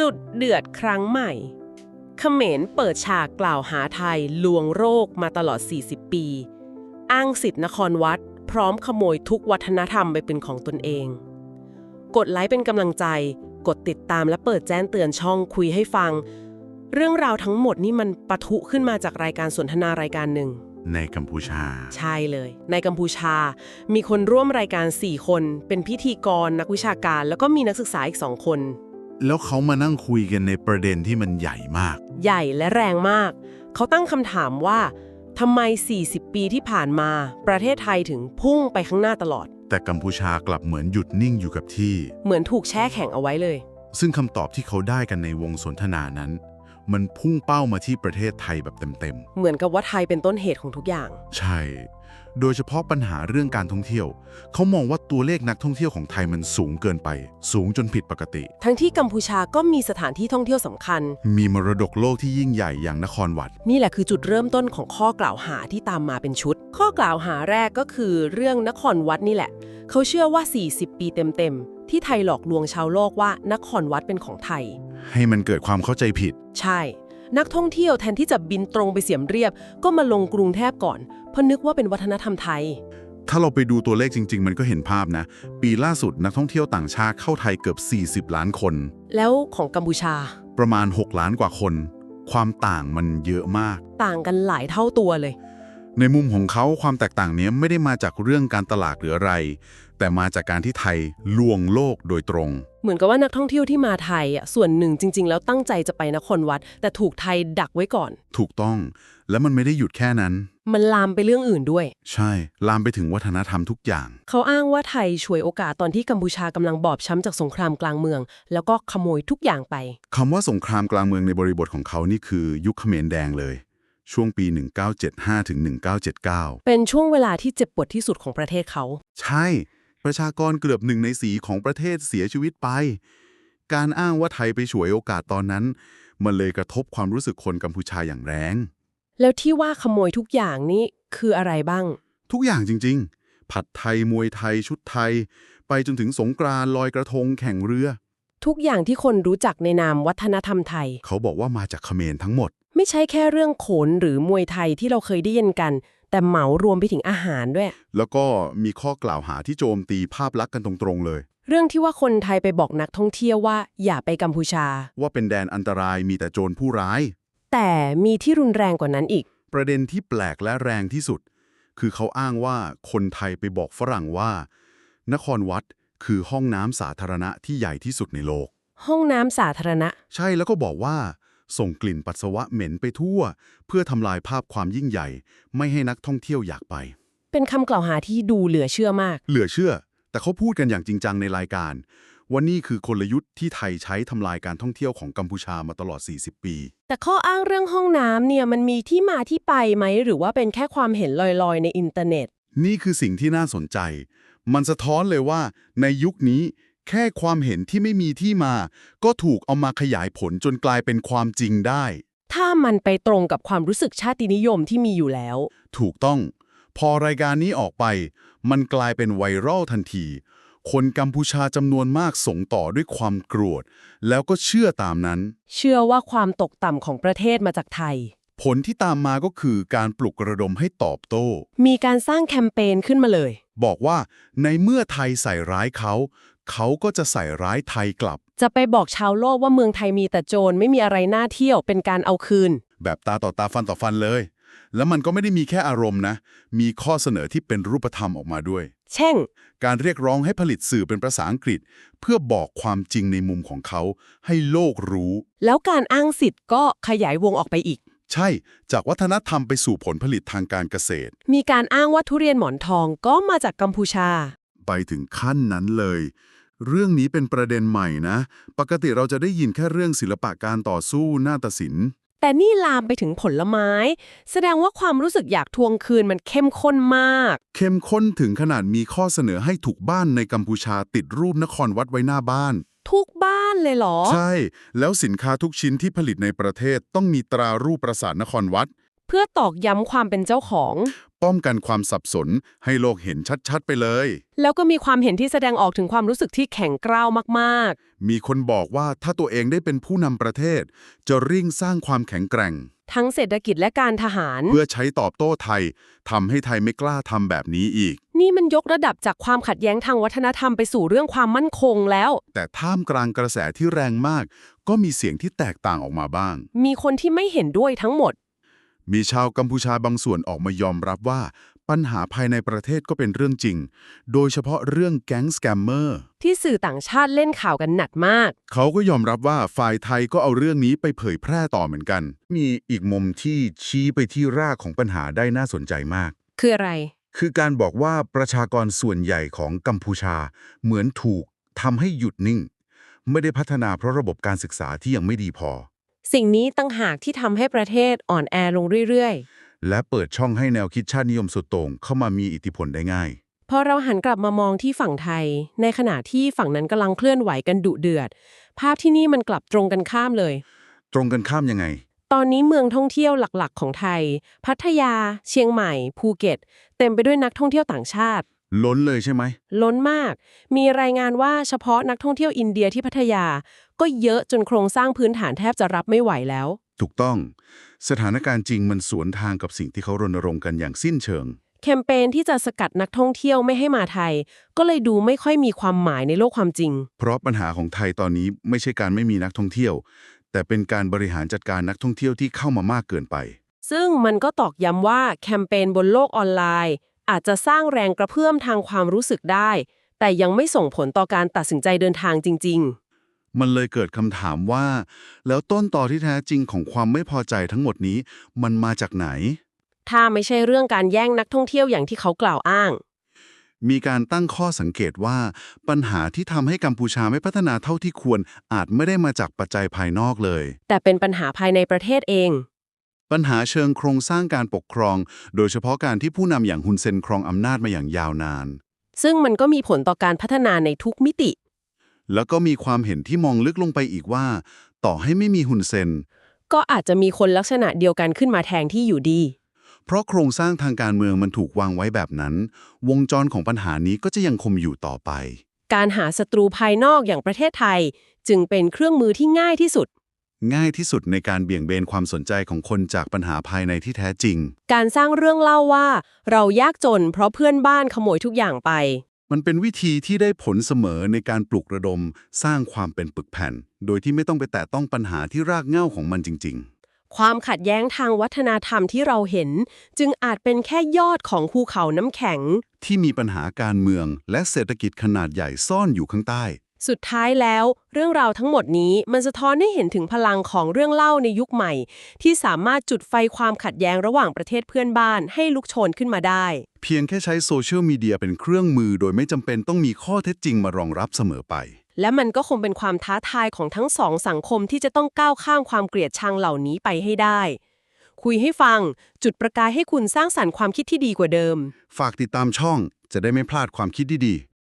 จุดเดือดครั้งใหม่ เขมรเปิดฉากกล่าวหาไทยลวงโรคมาตลอด 40 ปี อ้างสิทธินครวัด พร้อมขโมยทุกวัฒนธรรมไปเป็นของตนเอง กดไลค์เป็นกำลังใจ กดติดตามและเปิดแจ้งเตือนช่องคุยให้ฟัง เรื่องราวทั้งหมดนี่มันปะทุขึ้นมาจากรายการสนทนารายการหนึ่ง ในกัมพูชา ใช่เลย ในกัมพูชา มีคนร่วมรายการ 4 คน เป็นพิธีกรนักวิชาการ แล้วก็มีนักศึกษาอีก2คน แล้วเขามานั่งคุยกันในประเด็นที่มันใหญ่มาก ใหญ่และแรงมาก เขาตั้งคำถามว่าทำไม 40 ปีที่ผ่านมา ประเทศไทยถึงพุ่งไปข้างหน้าตลอด แต่กัมพูชากลับเหมือนหยุดนิ่งอยู่กับที่ เหมือนถูกแช่แข็งเอาไว้เลย ซึ่งคำตอบที่เขาได้กันในวงสนทนานั้น มันพุ่งเป้ามาที่ประเทศไทยแบบเต็มเหมือนกับว่าไทยเป็นต้นเหตุของทุกอย่าง ๆ ใช่ โดยเฉพาะปัญหาเรื่องการท่องเที่ยว เขามองว่าตัวเลขนักท่องเที่ยวของไทยมันสูงเกินไป สูงจนผิดปกติ ทั้งที่กัมพูชาก็มีสถานที่ท่องเที่ยวสำคัญ มีมรดกโลกที่ยิ่งใหญ่อย่างนครวัด นี่แหละคือจุดเริ่มต้นของข้อกล่าวหาที่ตามมาเป็นชุด ข้อกล่าวหาแรกก็คือเรื่องนครวัดนี่แหละ เขาเชื่อว่า 40 ปีเต็มๆ ที่ไทยหลอกลวงชาวโลกว่านครวัดเป็นของไทย ให้มันเกิดความเข้าใจผิด ใช่ นักท่องเที่ยวแทนที่จะบินตรงไปเสียมเรียบ ก็มาลงกรุงเทพก่อน เพราะนึกว่าเป็นวัฒนธรรมไทย ถ้าเราไปดูตัวเลขจริง ๆ มันก็เห็นภาพนะ ปีล่าสุดนักท่องเที่ยวต่างชาติเข้าไทยเกือบ 40 ล้านคน แล้วของกัมพูชา ประมาณ 6 ล้านกว่าคน ความต่างมันเยอะมาก ต่างกันหลายเท่าตัวเลย ในมุมของเขาความแตกต่างเนี้ยไม่ได้มาจากเรื่องการตลาดหรืออะไร แต่มาจากการที่ไทยลวงโลกโดยตรง เหมือนกับว่านักท่องเที่ยวที่มาไทยอะส่วนหนึ่งจริง ๆ แล้วตั้งใจจะไปนครวัด แต่ถูกไทยดักไว้ก่อน ถูกต้อง และมันไม่ได้หยุดแค่นั้น มันลามไปเรื่องอื่นด้วย ใช่ ลามไปถึงวัฒนธรรมทุกอย่าง เขาอ้างว่าไทยฉวยโอกาสตอนที่กัมพูชากำลังบอบช้ำจากสงครามกลางเมือง แล้วก็ขโมยทุกอย่างไป คำว่าสงครามกลางเมืองในบริบทของเขานี่คือยุคเขมรแดงเลย ช่วงปี 1975ถึง1979 เป็นช่วงเวลาที่เจ็บปวดที่สุดของประเทศเขา ใช่ ประชากรเกือบหนึ่งในสีของประเทศเสียชีวิตไป การอ้างว่าไทยไปฉวยโอกาสตอนนั้น มันเลยกระทบความรู้สึกคนกัมพูชาอย่างแรง แล้วที่ว่าขโมยทุกอย่างนี่คืออะไรบ้าง ทุกอย่างจริง ๆ ผัดไทยมวยไทยชุดไทย ไปจนถึงสงกรานต์ลอยกระทงแข่งเรือ ทุกอย่างที่คนรู้จักในนามวัฒนธรรมไทย เขาบอกว่ามาจากเขมรทั้งหมด ไม่ใช่แค่เรื่องโขนหรือมวยไทยที่เราเคยได้ยินกัน แต่เหมารวมไปถึงอาหารด้วย แล้วก็มีข้อกล่าวหาที่โจมตีภาพลักษณ์กันตรงๆเลย เรื่องที่ว่าคนไทยไปบอกนักท่องเที่ยวว่าอย่าไปกัมพูชา ว่าเป็นแดนอันตรายมีแต่โจรผู้ร้าย แต่มีที่รุนแรงกว่านั้นอีก ประเด็นที่แปลกและแรงที่สุด คือเขาอ้างว่าคนไทยไปบอกฝรั่งว่า นครวัดคือห้องน้ำสาธารณะที่ใหญ่ที่สุดในโลก ห้องน้ำสาธารณะ ใช่แล้วก็บอกว่า ส่งกลิ่นปัสสาวะเหม็นไปทั่ว เพื่อทำลายภาพความยิ่งใหญ่ ไม่ให้นักท่องเที่ยวอยากไป เป็นคำกล่าวหาที่ดูเหลือเชื่อมาก เหลือเชื่อ แต่เขาพูดกันอย่างจริงจังในรายการ ว่านี่คือกลยุทธ์ที่ไทยใช้ทำลายการท่องเที่ยวของกัมพูชามาตลอด 40 ปี แต่ข้ออ้างเรื่องห้องน้ำเนี่ยมันมีที่มาที่ไปไหม หรือว่าเป็นแค่ความเห็นลอยๆ ในอินเทอร์เน็ต นี่คือสิ่งที่น่าสนใจ มันสะท้อนเลยว่าในยุคนี้ แค่ความเห็นที่ไม่มีที่มา ก็ถูกเอามาขยายผลจนกลายเป็นความจริงได้ ถ้ามันไปตรงกับความรู้สึกชาตินิยมที่มีอยู่แล้ว ถูกต้อง พอรายการนี้ออกไป มันกลายเป็นไวรัลทันที คนกัมพูชาจำนวนมากส่งต่อด้วยความโกรธ แล้วก็เชื่อตามนั้น เชื่อว่าความตกต่ำของประเทศมาจากไทย ผลที่ตามมาก็คือการปลุกระดมให้ตอบโต้ มีการสร้างแคมเปญขึ้นมาเลย บอกว่าในเมื่อไทยใส่ร้ายเขา เขาก็จะใส่ร้ายไทยกลับ จะไปบอกชาวโลกว่าเมืองไทยมีแต่โจรไม่มีอะไรน่าเที่ยวเป็นการเอาคืน แบบตาต่อตาฟันต่อฟันเลย แล้วมันก็ไม่ได้มีแค่อารมณ์นะ มีข้อเสนอที่เป็นรูปธรรมออกมาด้วย เช่น การเรียกร้องให้ผลิตสื่อเป็นภาษาอังกฤษ เพื่อบอกความจริงในมุมของเขาให้โลกรู้ แล้วการอ้างสิทธิ์ก็ขยายวงออกไปอีกใช่ จากวัฒนธรรมไปสู่ผลผลิตทางการเกษตร มีการอ้างว่าทุเรียนหมอนทองก็มาจากกัมพูชา ไปถึงขั้นนั้นเลย เรื่องนี้เป็นประเด็นใหม่นะ ปกติเราจะได้ยินแค่เรื่องศิลปะการต่อสู้นาฏศิลป์แต่นี่ลามไปถึงผลไม้ แสดงว่าความรู้สึกอยากทวงคืนมันเข้มข้นมาก เข้มข้นถึงขนาดมีข้อเสนอให้ถูกบ้านในกัมพูชาติดรูปนครวัดไว้หน้าบ้าน ทุกบ้านเลยเหรอ ใช่ แล้วสินค้าทุกชิ้นที่ผลิตในประเทศต้องมีตรารูปปราสาทนครวัดเพื่อตอกย้ำความเป็นเจ้าของ ป้องกันความสับสนให้โลกเห็นชัดๆไปเลย แล้วก็มีความเห็นที่แสดงออกถึงความรู้สึกที่แข็งกร้าวมาก มีคนบอกว่าถ้าตัวเองได้เป็นผู้นำประเทศ จะริ่งสร้างความแข็งแกร่ง ๆ ทั้งเศรษฐกิจและการทหาร เพื่อใช้ตอบโต้ไทยทำให้ไทยไม่กล้าทำแบบนี้อีก นี่มันยกระดับจากความขัดแย้งทางวัฒนธรรมไปสู่เรื่องความมั่นคงแล้ว แต่ท่ามกลางกระแสที่แรงมาก ก็มีเสียงที่แตกต่างออกมาบ้าง มีคนที่ไม่เห็นด้วยทั้งหมด มีชาวกัมพูชาบางส่วนออกมายอมรับว่า ปัญหาภายในประเทศก็เป็นเรื่องจริง โดยเฉพาะเรื่องแก๊งสแกมเมอร์ที่สื่อต่างชาติเล่นข่าวกันหนักมาก เขาก็ยอมรับว่าฝ่ายไทยก็เอาเรื่องนี้ไปเผยแพร่ต่อเหมือนกัน มีอีกมุมที่ชี้ไปที่รากของปัญหาได้น่าสนใจมาก คืออะไร คือการบอกว่าประชากรส่วนใหญ่ของกัมพูชา เหมือนถูกทำให้หยุดนิ่ง ไม่ได้พัฒนาเพราะระบบการศึกษาที่ยังไม่ดีพอ สิ่งนี้ตั้งหากที่ทำให้ประเทศอ่อนแอลงเรื่อยและเปิดช่องให้แนวคิดชาตินิยมสุดโต่งเข้ามามีอิทธิพลได้ง่ายๆพอเราหันกลับมามองที่ฝั่งไทย ในขณะที่ฝั่งนั้นกำลังเคลื่อนไหวกันดุเดือด ภาพที่นี่มันกลับตรงกันข้ามเลย ตรงกันข้ามยังไง ตอนนี้เมืองท่องเที่ยวหลักๆ ของไทย พัทยา เชียงใหม่ ภูเก็ต เต็มไปด้วยนักท่องเที่ยวต่างชาติ ล้นเลยใช่ไหมล้นมาก มีรายงานว่าเฉพาะนักท่องเที่ยวอินเดียที่พัทยา ก็เยอะจนโครงสร้างพื้นฐานแทบจะรับไม่ไหวแล้ว ถูกต้อง สถานการณ์จริงมันสวนทางกับสิ่งที่เขารณรงค์กันอย่างสิ้นเชิง แคมเปญที่จะสกัดนักท่องเที่ยวไม่ให้มาไทย ก็เลยดูไม่ค่อยมีความหมายในโลกความจริง เพราะปัญหาของไทยตอนนี้ไม่ใช่การไม่มีนักท่องเที่ยว แต่เป็นการบริหารจัดการนักท่องเที่ยวที่เข้ามามากเกินไป ซึ่งมันก็ตอกย้ำว่าแคมเปญบนโลกออนไลน์ อาจจะสร้างแรงกระเพื่อมทางความรู้สึกได้ แต่ยังไม่ส่งผลต่อการตัดสินใจเดินทางจริง มันเลยเกิดคำถามว่า แล้วต้นต่อที่แท้จริงของความไม่พอใจทั้งหมดนี้ มันมาจากไหนๆถ้าไม่ใช่เรื่องการแย่งนักท่องเที่ยวอย่างที่เขากล่าวอ้าง มีการตั้งข้อสังเกตว่า ปัญหาที่ทำให้กัมพูชาไม่พัฒนาเท่าที่ควร อาจไม่ได้มาจากปัจจัยภายนอกเลย แต่เป็นปัญหาภายในประเทศเอง ปัญหาเชิงโครงสร้างการปกครอง โดยเฉพาะการที่ผู้นำอย่างฮุนเซนครองอำนาจมาอย่างยาวนาน ซึ่งมันก็มีผลต่อการพัฒนาในทุกมิติ แล้วก็มีความเห็นที่มองลึกลงไปอีกว่า ต่อให้ไม่มีฮุนเซน ก็อาจจะมีคนลักษณะเดียวกันขึ้นมาแทนที่อยู่ดี เพราะโครงสร้างทางการเมืองมันถูกวางไว้แบบนั้น วงจรของปัญหานี้ก็จะยังคงอยู่ต่อไป การหาศัตรูภายนอกอย่างประเทศไทย จึงเป็นเครื่องมือที่ง่ายที่สุด ง่ายที่สุดในการเบี่ยงเบนความสนใจของคนจากปัญหาภายในที่แท้จริง การสร้างเรื่องเล่าว่า เรายากจนเพราะเพื่อนบ้านขโมยทุกอย่างไป มันเป็นวิธีที่ได้ผลเสมอในการปลุกระดมสร้างความเป็นปึกแผ่น โดยที่ไม่ต้องไปแตะต้องปัญหาที่รากเหง้าของมันจริงความขัดแย้งทางวัฒนธรรมที่เราเห็น จึงอาจเป็นแค่ยอดของภูเขาน้ำแข็งๆที่มีปัญหาการเมืองและเศรษฐกิจขนาดใหญ่ซ่อนอยู่ข้างใต้ สุดท้ายแล้ว เรื่องราวทั้งหมดนี้มันสะท้อนให้เห็นถึงพลังของเรื่องเล่าในยุคใหม่ ที่สามารถจุดไฟความขัดแย้งระหว่างประเทศเพื่อนบ้านให้ลุกโชนขึ้นมาได้ เพียงแค่ใช้โซเชียลมีเดียเป็นเครื่องมือ โดยไม่จำเป็นต้องมีข้อเท็จจริงมารองรับเสมอไป และมันก็คงเป็นความท้าทายของทั้งสองสังคมที่จะต้องก้าวข้ามความเกลียดชังเหล่านี้ไปให้ได้ คุยให้ฟัง จุดประกายให้คุณสร้างสรรค์ความคิดที่ดีกว่าเดิม ฝากติดตามช่องจะได้ไม่พลาดความคิดดีๆ